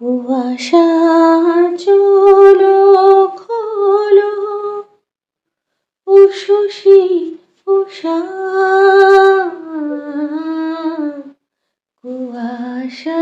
কুয়াশা চল খোলো। উষসী উষা। কুয়াশা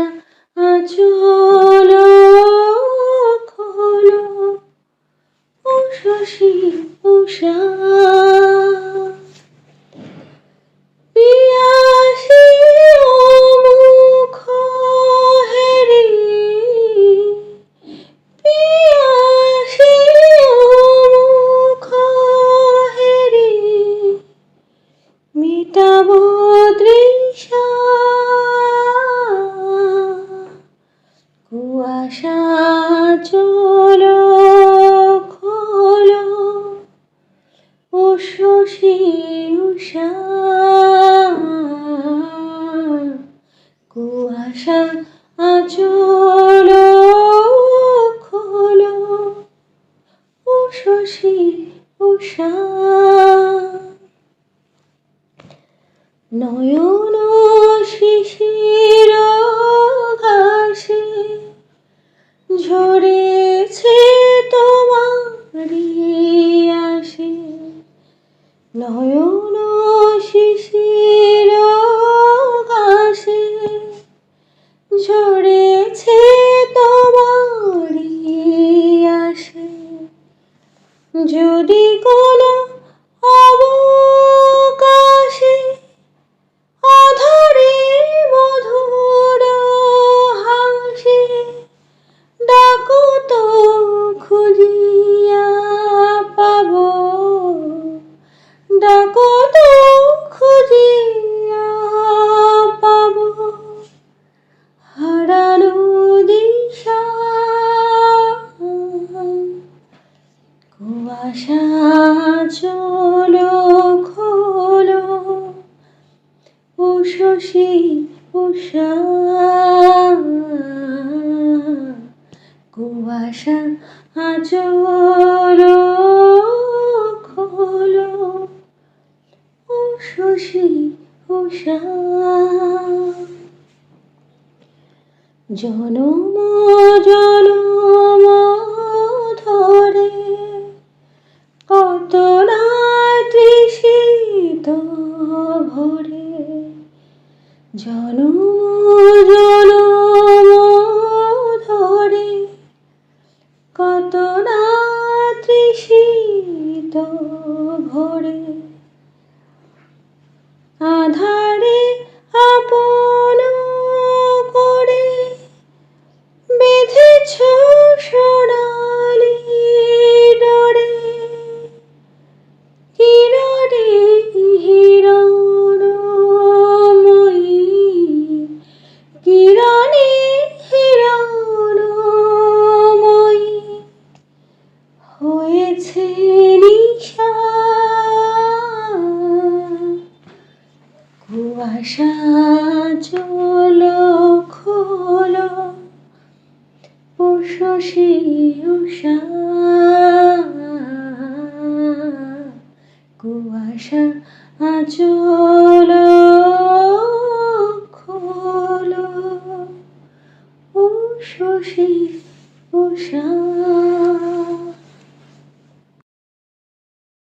উষসী উষা। কুয়াশা আচল খোলো। শশী উষা। নয়ন নয়ন শিশির কাশে ঝরেছে তোমারি আসে যদি কোনো কুয়াশা চলো খোলো। উষসী উষা। কুয়াশা আচল খোলো। উষসী উষা। জনম জনম ভরে জনম জনম ধরে কত না তৃষিত ভরে আধারে আপন করে বেঁধেছ সোনালি কুয়াশা চলো খোলো। উষসী উষা। কুয়াশা আচল খোলো। উষসী উষা।